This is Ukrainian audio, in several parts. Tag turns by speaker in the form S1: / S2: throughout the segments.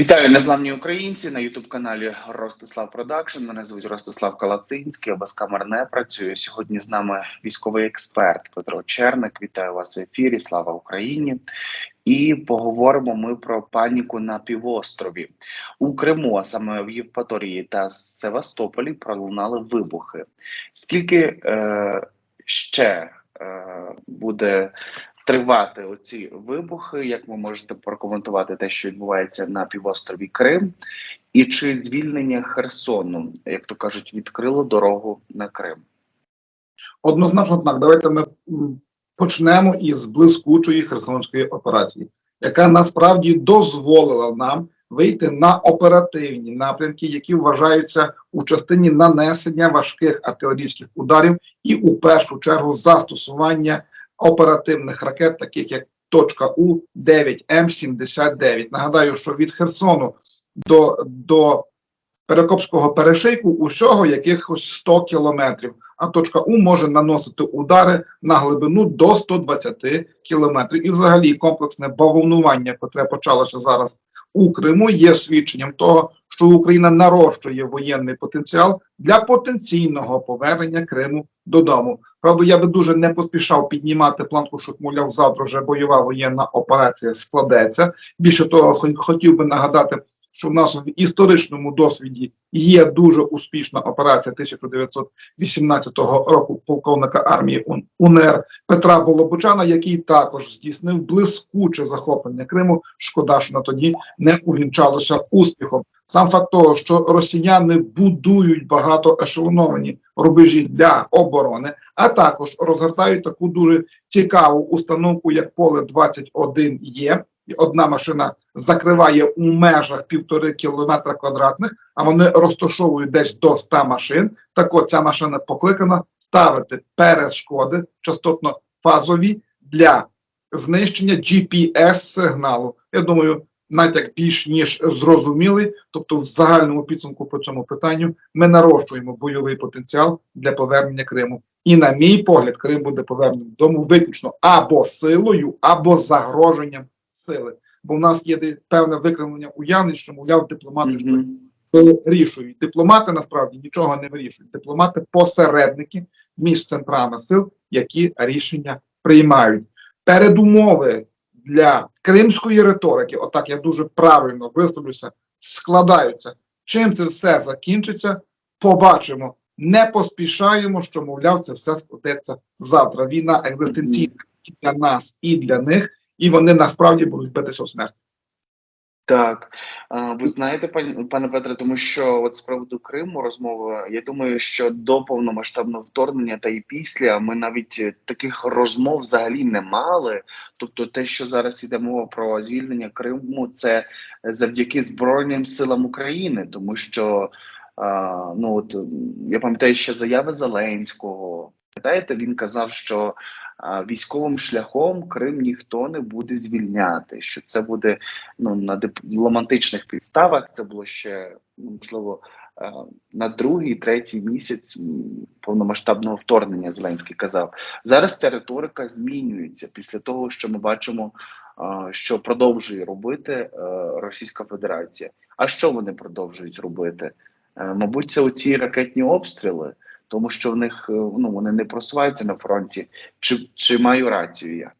S1: Вітаю незламні українці на Ютуб каналі Ростислав Продакшн. Мене звуть Ростислав Калацинський. Без камер не працює. Сьогодні з нами військовий експерт Петро Черник. Вітаю вас в ефірі. Слава Україні! І поговоримо ми про паніку на півострові у Криму, а саме в Євпаторії та Севастополі пролунали вибухи. Скільки е, ще е, буде тривати оці вибухи. Як ви можете прокоментувати те, що відбувається на півострові Крим, і чи звільнення Херсону, як то кажуть, відкрило дорогу на Крим?
S2: Однозначно так. Давайте ми почнемо із блискучої херсонської операції, яка насправді дозволила нам вийти на оперативні напрямки, які вважаються у частині нанесення важких артилерійських ударів, і у першу чергу застосування оперативних ракет, таких як точка У 9 М79. Нагадаю, що від Херсону до, до Перекопського перешийку усього якихось 100 кілометрів, а точка У може наносити удари на глибину до 120 кілометрів. І взагалі комплексне бавовнування, яке почалося зараз у Криму, є свідченням того, що Україна нарощує воєнний потенціал для потенційного повернення Криму додому. Правда, я би дуже не поспішав піднімати планку, щоб мовляв, завтра вже бойова воєнна операція складеться. Більше того, хотів би нагадати, що в нас в історичному досвіді є дуже успішна операція 1918 року полковника армії УНР Петра Болобучана, який також здійснив блискуче захоплення Криму. Шкода, що на тоді не увінчалося успіхом. Сам факт того, що росіяни будують багато ешелоновані рубежі для оборони, а також розгортають таку дуже цікаву установку, як поле 21 є. І одна машина закриває у межах півтори кілометра квадратних, а вони розташовують десь до 100 машин. Так от ця машина покликана ставити перешкоди частотно-фазові для знищення GPS-сигналу. Я думаю, натяк більш ніж зрозумілий. Тобто, в загальному підсумку по цьому питанню ми нарощуємо бойовий потенціал для повернення Криму. І, на мій погляд, Крим буде повернений додому виключно або силою, або загроженням сили. Бо в нас є певне викривлення уявлень, що мовляв дипломати щось
S1: Мгм.
S2: вирішують. Дипломати насправді нічого не вирішують. Дипломати посередники між центрами сил, які рішення приймають. Передумови для кримської риторики, отак я дуже правильно висловлюся, складаються. Чим це все закінчиться, побачимо. Не поспішаємо, що мовляв, це все складеться завтра. Війна екзистенційна для нас і для них, і вони насправді будуть битися у смерть.
S1: Так, ви знаєте, пане Петре, тому що от з приводу Криму розмови, я думаю, що до повномасштабного вторгнення та і після ми навіть е, таких розмов взагалі не мали. Тобто, те, що зараз йде мова про звільнення Криму, це завдяки Збройним силам України, тому що ну от я пам'ятаю ще заяви Зеленського. Пам'ятаєте, він казав, що військовим шляхом Крим ніхто не буде звільняти, що це буде ну на дипломатичних підставах. Це було ще можливо е, на другий, третій місяць повномасштабного вторгнення. Зеленський казав. Зараз ця риторика змінюється після того, що ми бачимо, е, що продовжує робити е, Російська Федерація. А що вони продовжують робити? Мабуть, це оці ракетні обстріли, тому що в них е, ну вони не просуваються на фронті. Чи, чи маю рацію я?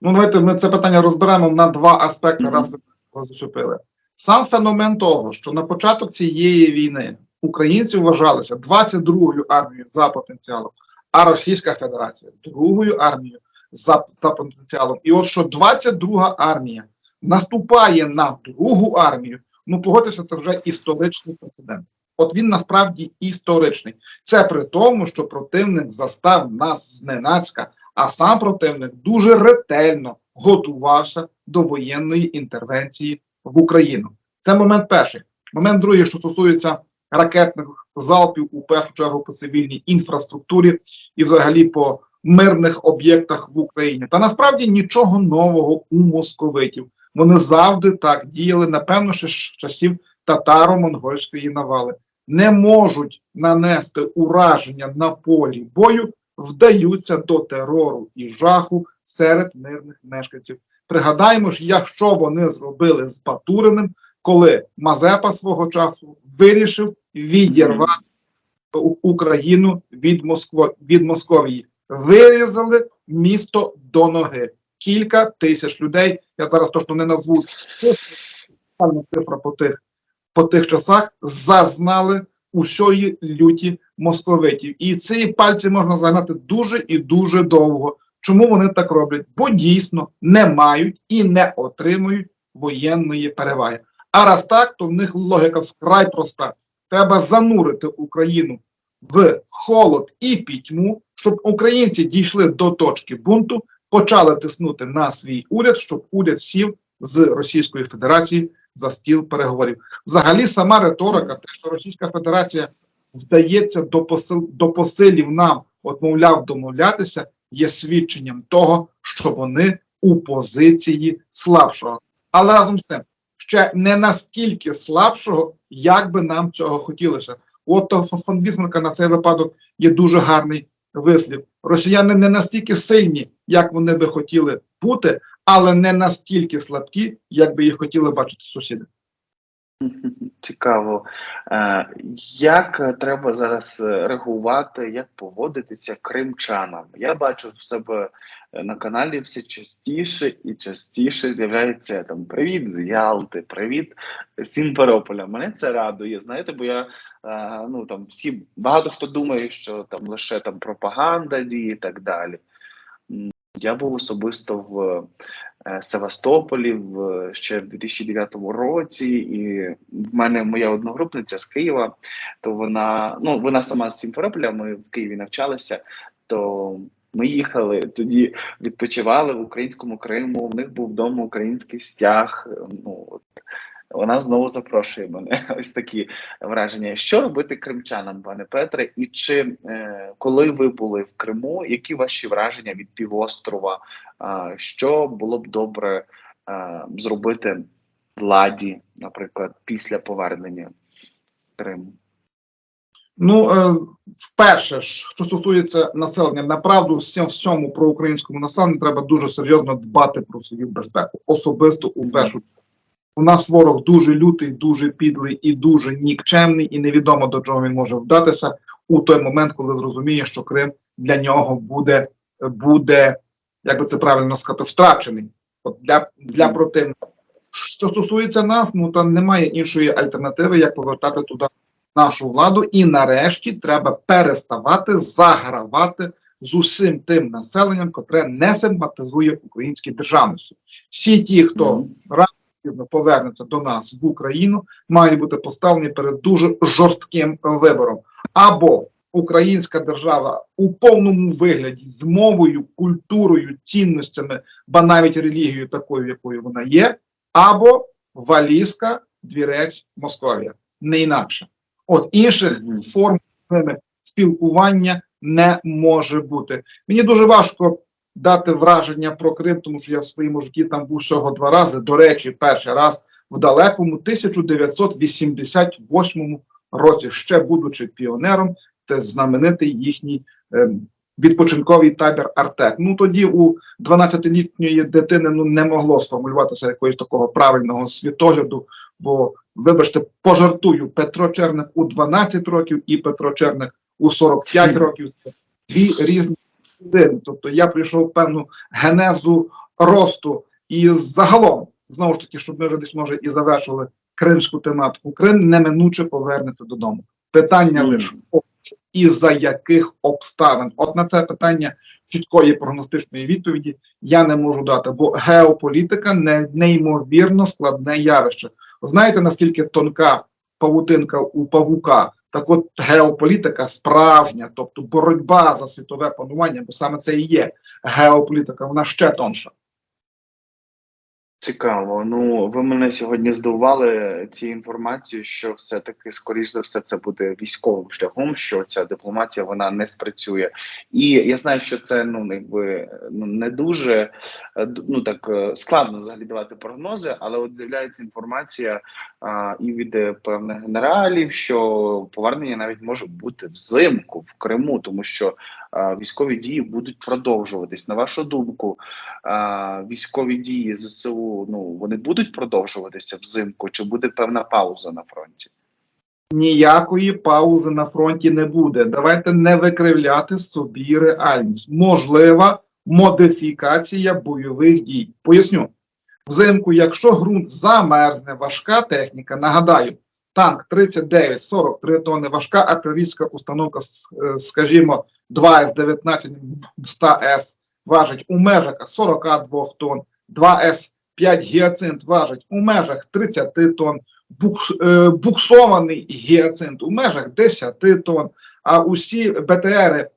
S2: Ну, давайте ми це питання розберемо на два аспекти,
S1: Мгм.
S2: раз ви його зачепили. Сам феномен того, що на початок цієї війни українці вважалися 22-ю армією за потенціалом, а Російська Федерація другою армією за, за потенціалом. І от що 22-га армія наступає на другу армію, ну погодьтеся, це вже історичний прецедент. От він насправді історичний. Це при тому, що противник застав нас зненацька, а сам противник дуже ретельно готувався до воєнної інтервенції в Україну. Це момент перший. Момент другий, що стосується ракетних залпів у першу чергу по цивільній інфраструктурі і взагалі по мирних об'єктах в Україні. Та насправді нічого нового у московитів. Вони завжди так діяли, напевно, ще з часів татаро-монгольської навали. Не можуть нанести ураження на полі бою, вдаються до терору і жаху серед мирних мешканців Пригадаємо ж, якщо вони зробили з Батуриним, коли Мазепа свого часу вирішив відірвати Україну від Москви від Московії, вирізали місто до ноги. Кілька тисяч людей. Я зараз точно не назву цифра по тих по тих часах зазнали усьої люті московитів. І ці пальці можна загнати дуже і дуже довго. Чому вони так роблять? Бо дійсно не мають і не отримують воєнної переваги. А раз так, то в них логіка вкрай проста. Треба занурити Україну в холод і пітьму, щоб українці дійшли до точки бунту, почали тиснути на свій уряд, щоб уряд сів з Російської Федерації за стіл переговорів. Взагалі, сама риторика, те, що Російська Федерація вдається до посил до посилів нам, от мовляв, домовлятися, є свідченням того, що вони у позиції слабшого. Але разом з тим, ще не настільки слабшого, як би нам цього хотілося. От фон Бісмарка на цей випадок є дуже гарний вислів. Росіяни не настільки сильні, як вони би хотіли бути, але не настільки слабкі, як би їх хотіли бачити сусіди.
S1: Цікаво. Е, Як треба зараз реагувати, як поводитися кримчанам? Я бачу в себе на каналі все частіше і частіше з'являється там привіт з Ялти, привіт з Сімферополя. Мене це радує. Знаєте, бо я е, ну там всі багато хто думає, що там лише там пропаганда діє і так далі. Я був особисто в е, Севастополі в ще в 2009 році, і в мене моя одногрупниця з Києва, то вона ну вона сама з Сімферополя, ми в Києві навчалися, то ми їхали тоді, відпочивали в українському Криму. В них був вдома український стяг. Ну вона знову запрошує мене. Ось такі враження. Що робити кримчанам, пане Петре? І чи е, коли ви були в Криму, які ваші враження від півострова? Що було б добре а, зробити владі, наприклад, після повернення Криму?
S2: Ну, е, вперше, що стосується населення, направду всьому всьому про українському населенню треба дуже серйозно дбати про свою безпеку, особисто у першу. У нас ворог дуже лютий, дуже підлий і дуже нікчемний, і невідомо до чого він може вдатися у той момент, коли зрозуміє, що Крим для нього буде, буде як би це правильно сказати, втрачений От для, для противника. Що стосується нас, ну там немає іншої альтернативи, як повертати туди нашу владу, і нарешті треба переставати загравати з усім тим населенням, котре не симпатизує українській державності. Всі ті, хто
S1: Мгм.
S2: Рано повернеться до нас в Україну, мають бути поставлені перед дуже жорстким вибором. Або Українська держава у повному вигляді з мовою, культурою, цінностями, ба навіть релігією, такою, якою вона є, або валізка, двірець, Московія. Не інакше. От інших форм з ними спілкування не може бути. Мені дуже важко дати враження про Крим, тому що я в своєму житті там був всього два рази. До речі, перший раз в далекому 1988 році, ще будучи піонером, це знаменитий їхній ем, відпочинковий табір Артек. Ну тоді у 12-літньої дитини ну не могло сформулюватися якогось такого правильного світогляду. Бо, вибачте, пожартую, Петро Черник у 12 років і Петро Черник у 45 років це дві різні людини. Тобто я прийшов певну генезу росту і загалом, знову ж таки, щоб ми вже десь може і завершили кримську тематику. Крим неминуче повернеться додому. Питання лише і за яких обставин? От на це питання чіткої прогностичної відповіді я не можу дати, бо геополітика не неймовірно складне явище. Знаєте, наскільки тонка павутинка у павука? Так от геополітика справжня, тобто боротьба за світове панування, бо саме це і є геополітика, вона ще тонша.
S1: Цікаво. Ну ви мене сьогодні здивували цією інформацією, що все-таки, скоріш за все, це буде військовим шляхом, що ця дипломатія вона не спрацює. І я знаю, що це ну якби ну не дуже е, ну так е, складно взагалі давати прогнози, але от з'являється інформація а, і від е, певних генералів, що повернення навіть може бути взимку в Криму, тому що військові дії будуть продовжуватись. На вашу думку, військові дії ЗСУ ну вони будуть продовжуватися взимку, чи буде певна пауза на фронті?
S2: Ніякої паузи на фронті не буде. Давайте не викривляти собі реальність. Можлива модифікація бойових дій. Поясню. Взимку, якщо ґрунт замерзне, важка техніка, нагадаю, танк 39-43 тонни, важка артилерійська установка, е, скажімо, 2С-19 100С важить у межах 42 тонн, 2С-5 гіацинт важить у межах 30 тонн, е, буксований гіацинт у межах 10 тонн, а усі БТРи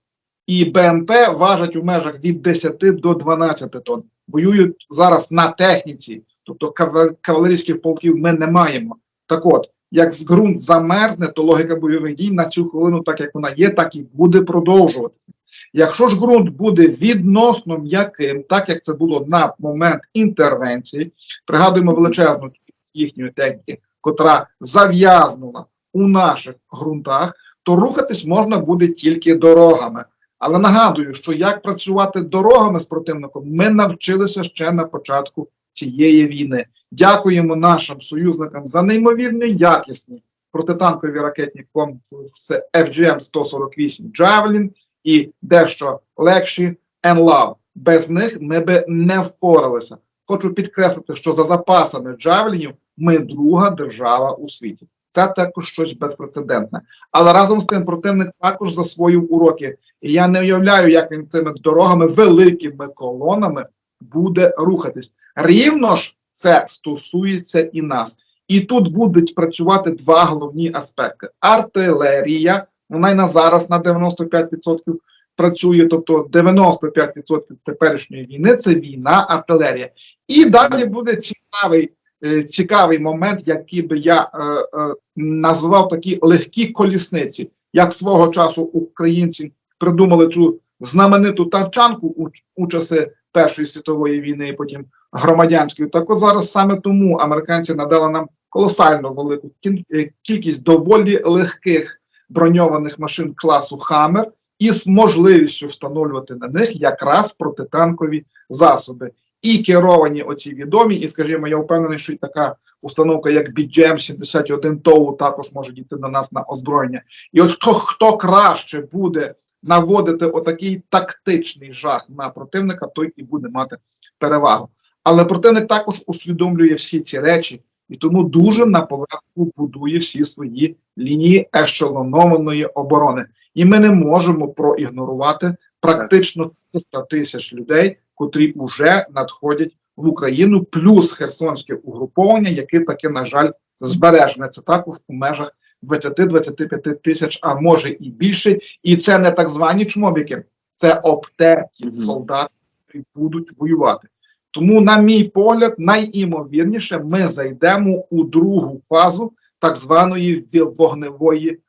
S2: і БМП важать у межах від 10 до 12 тонн. Воюють зараз на техніці, тобто кавалерійських полків ми не маємо. Так от, як ґрунт замерзне, то логіка бойових дій на цю хвилину, так як вона є, так і буде продовжуватися. Якщо ж ґрунт буде відносно м'яким, так як це було на момент інтервенції, пригадуємо величезну їхньої техніки, котра зав'язнула у наших ґрунтах, то рухатись можна буде тільки дорогами. Але нагадую, що як працювати дорогами з противником, ми навчилися ще на початку цієї війни. Дякуємо нашим союзникам за неймовірно якісні протитанкові ракетні комплекси FGM-148 Javelin і дещо легші NLAV. Без них ми би не впоралися. Хочу підкреслити, що за запасами Джавелінів ми друга держава у світі. Це також щось безпрецедентне. Але разом з тим противник також засвоїв уроки. І я не уявляю, як він цими дорогами, великими колонами буде рухатись. Рівно ж це стосується і нас. І тут будуть працювати два головні аспекти: артилерія, вона й на зараз на 95% працює, тобто 95% теперішньої війни це війна, артилерія. І далі буде цікавий, е, цікавий момент, який би я е, е, назвав такі легкі колісниці, як свого часу українці придумали цю знамениту тарчанку у, у часи Першої світової війни і потім громадянської. Так от зараз саме тому американці надали нам колосально велику е, кількість доволі легких броньованих машин класу Хаммер із можливістю встановлювати на них якраз протитанкові засоби. І керовані оці відомі, і скажімо, я впевнений, що і така установка, як BGM 71 ТОУ, також може дійти до нас на озброєння. І от хто, хто краще буде наводити отакий тактичний жах на противника, той і буде мати перевагу. Але противник також усвідомлює всі ці речі і тому дуже наполегливо будує всі свої лінії ешелонованої оборони. І ми не можемо проігнорувати практично 300 тисяч людей, котрі вже надходять в Україну, плюс херсонське угруповання, яке таке, на жаль, збережене. Це також у межах 20-25 тисяч, а може і більше. І це не так звані чмобіки, це обтерті солдати, які будуть воювати. Тому, на мій погляд, найімовірніше ми зайдемо у другу фазу так званої вогневої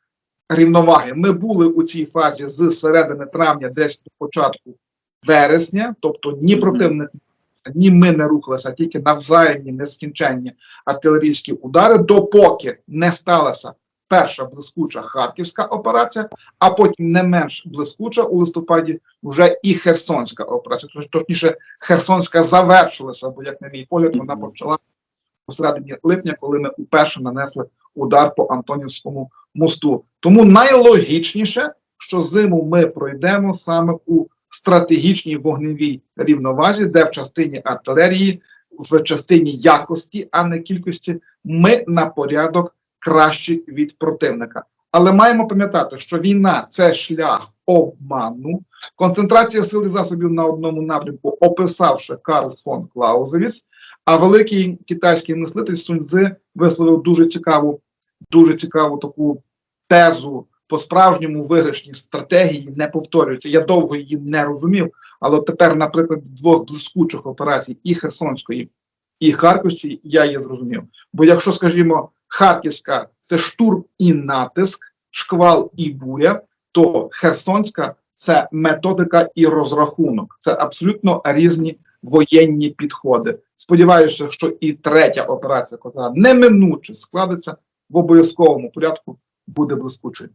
S2: рівноваги. Ми були у цій фазі з середини травня, десь до початку вересня, тобто ні противник, ні ми не рухалися, тільки навзаємні нескінченні артилерійські удари, допоки не сталася перша блискуча харківська операція, а потім не менш блискуча у листопаді вже і Херсонська операція. Тож точніше, Херсонська завершилася, бо, як на мій погляд, вона почала у середині липня, коли ми уперше нанесли удар по Антонівському мосту. Тому найлогічніше, що зиму ми пройдемо саме у стратегічній вогневій рівновазі, де в частині артилерії, в частині якості, а не кількості, ми на порядок кращі від противника. Але маємо пам'ятати, що війна це шлях обману. Концентрація сил і засобів на одному напрямку, описавши Карл фон Клаузевіц, а великий китайський мислитель Суньцзи висловив дуже цікаву, дуже цікаву таку тезу по справжньому виграшні стратегії не повторюються. Я довго її не розумів, але тепер, наприклад, двох блискучих операцій і Херсонської, і Харківської, я її зрозумів. Бо якщо, скажімо, Харківська це штурм і натиск, шквал і буря, то Херсонська це методика і розрахунок. Це абсолютно різні воєнні підходи. Сподіваюся, що і третя операція, яка неминуче складеться в обов'язковому порядку, буде блискучою.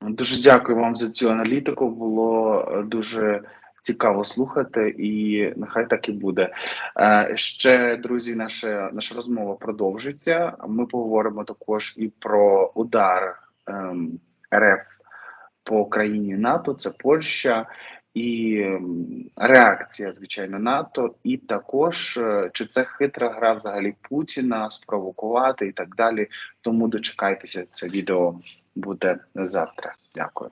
S1: Дуже дякую вам за цю аналітику. Було дуже цікаво слухати, і нехай так і буде. Е, Ще друзі, наша наша розмова продовжиться. Ми поговоримо також і про удар ем, РФ по країні НАТО. Це Польща. І ем, реакція, звичайно, НАТО, і також е, чи це хитра гра взагалі Путіна спровокувати і так далі. Тому дочекайтеся, це відео буде завтра. Дякую.